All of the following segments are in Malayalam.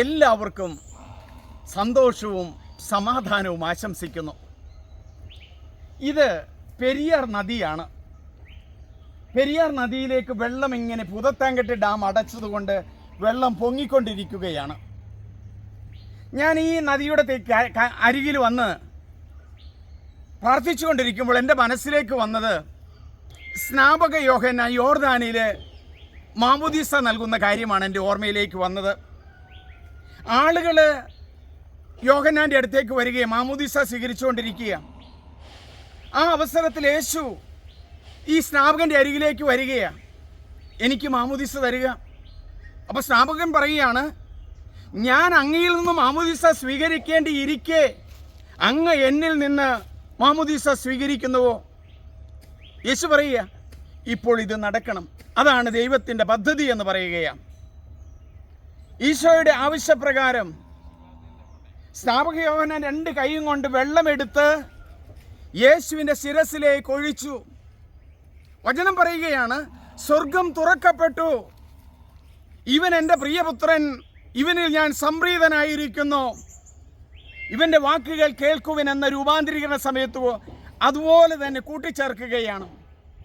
എല്ലാവർക്കും സന്തോഷവും സമാധാനവും ആശംസിക്കുന്നു. ഇത് പെരിയാർ നദിയാണ്. പെരിയാർ നദിയിലേക്ക് വെള്ളം ഇങ്ങനെ പുതത്താങ്കെട്ട് ഡാം അടച്ചതുകൊണ്ട് വെള്ളം പൊങ്ങിക്കൊണ്ടിരിക്കുകയാണ്. ഞാൻ ഈ നദിയുടെ അരികിൽ വന്ന് പ്രാർത്ഥിച്ചുകൊണ്ടിരിക്കുമ്പോൾ എന്റെ മനസ്സിലേക്ക് വന്നത് സ്നാപക യോഹന യോർദാനിയിലെ മാമുദീസ നൽകുന്ന കാര്യമാണ് എന്റെ ഓർമ്മയിലേക്ക് വന്നത്. ആളുകൾ യോഹന്നാന്റെ അടുത്തേക്ക് വരികയും മാമുദീസ സ്വീകരിച്ചുകൊണ്ടിരിക്കുക ആ അവസരത്തിൽ യേശു ഈ സ്നാപകന്റെ അരികിലേക്ക് വരികയാണ് എനിക്ക് മാമുദീസ തരിക. അപ്പോൾ സ്നാപകൻ പറയുകയാണ് ഞാൻ അങ്ങയിൽ നിന്ന് മാമുദീസ സ്വീകരിക്കേണ്ടിയിരിക്കെ അങ്ങ് എന്നിൽ നിന്ന് മാമുദീസ സ്വീകരിക്കുന്നുവോ? യേശു പറയുക ഇപ്പോൾ ഇത് നടക്കണം. അതാണ് ദൈവത്തിന്റെ പദ്ധതി എന്ന് പറയുകയാണ് ഈശോയുടെ ആവശ്യപ്രകാരം സ്നാപക യോഹന രണ്ട് കൈയും കൊണ്ട് വെള്ളമെടുത്ത് യേശുവിന്റെ ശിരസിലേക്ക് ഒഴിച്ചു. വചനം പറയുകയാണ് സ്വർഗം തുറക്കപ്പെട്ടു. ഇവൻ എന്റെ പ്രിയപുത്രൻ ഇവനിൽ ഞാൻ സംപ്രീതനായിരിക്കുന്നു. ഇവന്റെ വാക്കുകൾ കേൾക്കുവിൻ എന്ന രൂപാന്തരീകരണ സമയത്ത് അതുപോലെ തന്നെ കൂട്ടിച്ചേർക്കുകയാണ്.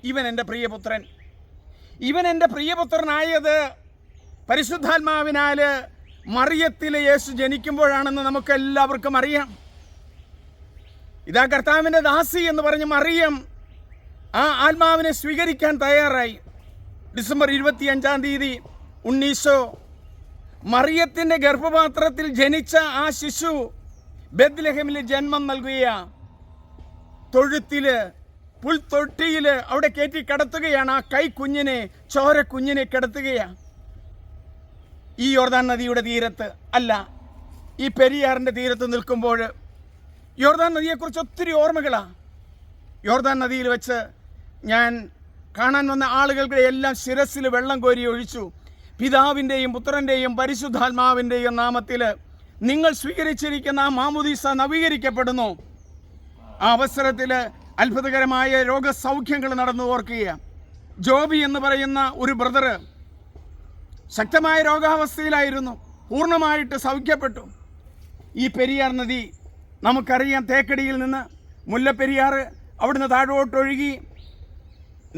ഇവൻ എന്റെ പ്രിയപുത്രൻ. ഇവൻ എന്റെ പ്രിയപുത്രനായത് പരിശുദ്ധാത്മാവിനാൽ മറിയത്തിൽ യേശു ജനിക്കുമ്പോഴാണെന്ന് നമുക്ക് എല്ലാവർക്കും അറിയാം. ഇതാ കർത്താവിന്റെ ദാസി എന്ന് പറഞ്ഞ് മറിയം ആ ആത്മാവിനെ സ്വീകരിക്കാൻ തയ്യാറായി. ഡിസംബർ ഇരുപത്തിയഞ്ചാം തീയതി ഉണ്ണീശോ മറിയത്തിന്റെ ഗർഭപാത്രത്തിൽ ജനിച്ച ആ ശിശു ബദ്ലഹമിൽ ജന്മം നൽകുക തൊഴുത്തിൽ പുൽത്തൊട്ടിയിൽ അവിടെ കയറ്റി കിടത്തുകയാണ്. ആ കൈ കുഞ്ഞിനെ ചോര കുഞ്ഞിനെ കിടത്തുകയാണ് ഈ യോർദാൻ നദിയുടെ തീരത്ത് അല്ല ഈ പെരിയാറിന്റെ തീരത്ത് നിൽക്കുമ്പോൾ യോർദാൻ നദിയെക്കുറിച്ച് ഒത്തിരി ഓർമ്മകളാണ് യോർദാൻ നദിയിൽ വെച്ച് ഞാൻ കാണാൻ വന്ന ആളുകളുടെ എല്ലാം ശിരസിൽ വെള്ളം കോരി ഒഴിച്ചു. പിതാവിന്റെയും പുത്രന്റെയും പരിശുദ്ധാത്മാവിന്റെയും നാമത്തിൽ നിങ്ങൾ സ്വീകരിച്ചിരിക്കുന്ന ആ മാമുദീസ നവീകരിക്കപ്പെടുന്നു. ആ അവസരത്തിൽ അത്ഭുതകരമായ രോഗസൗഖ്യങ്ങൾ നടന്നു ഓർക്കുക ജോബി എന്ന് പറയുന്ന ഒരു ബ്രദർ ശക്തമായ രോഗാവസ്ഥയിലായിരുന്നു. പൂർണമായിട്ട് സൗഖ്യപ്പെട്ടു. ഈ പെരിയാർ നദി നമുക്കറിയാം തേക്കടിയിൽ നിന്ന് മുല്ലപ്പെരിയാർ അവിടുന്ന് താഴോട്ടൊഴുകി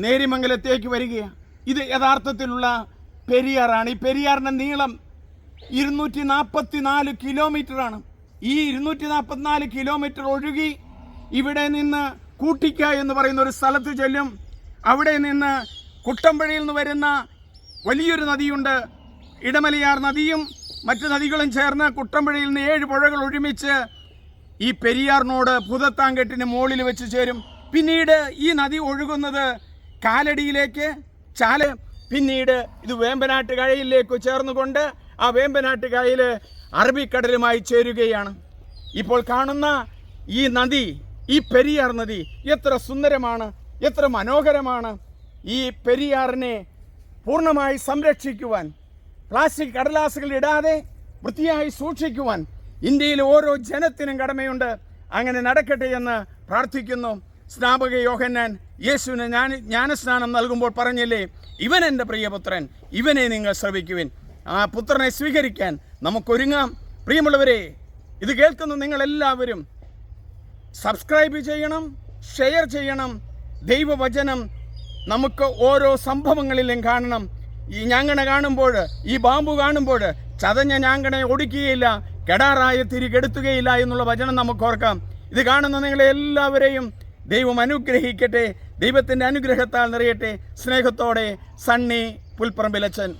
നേരിമംഗലത്തേക്ക് വരികയാണ് ഇത് യഥാർത്ഥത്തിലുള്ള പെരിയാറാണ്. ഈ പെരിയാറിന്റെ നീളം ഇരുന്നൂറ്റി നാൽപ്പത്തി നാല് കിലോമീറ്ററാണ്. ഈ ഇരുന്നൂറ്റി നാൽപ്പത്തിനാല് കിലോമീറ്റർ ഒഴുകി ഇവിടെ നിന്ന് കൂട്ടിക്ക എന്ന് പറയുന്ന ഒരു സ്ഥലത്ത് ചെല്ലും. അവിടെ നിന്ന് കുട്ടമ്പഴയിൽ നിന്ന് വരുന്ന വലിയൊരു നദിയുണ്ട്. ഇടമലയാർ നദിയും മറ്റ് നദികളും ചേർന്ന് കുട്ടമ്പുഴയിൽ നിന്ന് ഏഴ് പുഴകൾ ഒരുമിച്ച് ഈ പെരിയാറിനോട് പുതത്താങ്കെട്ടിന് മുകളിൽ വെച്ച് ചേരും. പിന്നീട് ഈ നദി ഒഴുകുന്നത് കാലടിയിലേക്ക് ചാല പിന്നീട് ഇത് വേമ്പനാട്ട് കായലിലേക്ക് ചേർന്നുകൊണ്ട് ആ വേമ്പനാട്ട് കായൽ അറബിക്കടലുമായി ചേരുകയാണ്. ഇപ്പോൾ കാണുന്ന ഈ നദി ഈ പെരിയാർ നദി എത്ര സുന്ദരമാണ് എത്ര മനോഹരമാണ്. ഈ പെരിയാറിനെ പൂർണമായി സംരക്ഷിക്കുവാൻ പ്ലാസ്റ്റിക് കടലാസുകൾ ഇടാതെ വൃത്തിയായി സൂക്ഷിക്കുവാൻ ഇന്ത്യയിലെ ഓരോ ജനത്തിനും കടമയുണ്ട്. അങ്ങനെ നടക്കട്ടെ എന്ന് പ്രാർത്ഥിക്കുന്നു. സ്നാപക യോഹന്നാൻ യേശുവിന് ഞാൻ ജ്ഞാനസ്നാനം നൽകുമ്പോൾ പറഞ്ഞില്ലേ ഇവൻ എന്റെ പ്രിയപുത്രൻ ഇവനെ നിങ്ങൾ ശ്രവിക്കുവിൻ. ആ പുത്രനെ സ്വീകരിക്കാൻ നമുക്കൊരുങ്ങാം. പ്രിയമുള്ളവരെ ഇത് കേൾക്കുന്ന നിങ്ങളെല്ലാവരും സബ്സ്ക്രൈബ് ചെയ്യണം ഷെയർ ചെയ്യണം ദൈവവചനം നമുക്ക് ഓരോ സംഭവങ്ങളിലും കാണണം. ഈ ഞാങ്ങണ കാണുമ്പോൾ ഈ ബാമ്പു കാണുമ്പോൾ ചതഞ്ഞ ഞാങ്കണയെ ഒടുക്കുകയില്ല കെടാറായ തിരികെടുത്തുകയില്ല എന്നുള്ള വചനം നമുക്ക് ഓർക്കാം. ഇത് കാണുന്ന നിങ്ങളെ എല്ലാവരെയും ദൈവം അനുഗ്രഹിക്കട്ടെ ദൈവത്തിന്റെ അനുഗ്രഹത്താൽ നിറയട്ടെ സ്നേഹത്തോടെ സണ്ണി പുൽപ്പറമ്പിലച്ചൻ.